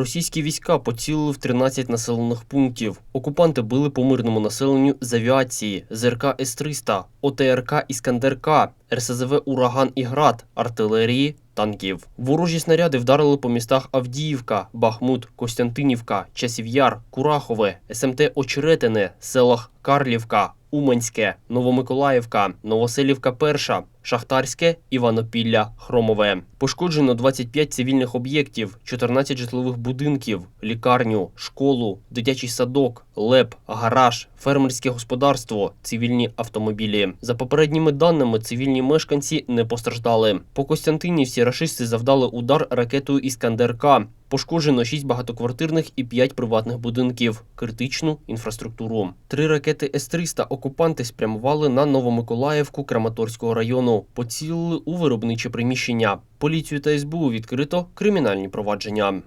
Російські війська поцілили в 13 населених пунктів. Окупанти били по мирному населенню з авіації, ЗРК С-300, ОТРК Іскандер-К, РСЗВ Ураган і Град, артилерії, танків. Ворожі снаряди вдарили по містах Авдіївка, Бахмут, Костянтинівка, Часів'яр, Курахове, СМТ Очеретине, селах Карлівка, Уманське, Новомиколаївка, Новоселівка Перша, Шахтарське, Іванопілля, Хромове. Пошкоджено 25 цивільних об'єктів, 14 житлових будинків, лікарню, школу, дитячий садок, леп, гараж, фермерське господарство, цивільні автомобілі. За попередніми даними, цивільні мешканці не постраждали. По Костянтинівці рашисти завдали удар ракетою Іскандер-К. Пошкоджено 6 багатоквартирних і 5 приватних будинків, критичну інфраструктуру. Три ракети С-300 окупанти спрямували на Новомиколаївку Краматорського району. Поцілили у виробниче приміщення. Поліцію та СБУ відкрито кримінальні провадження.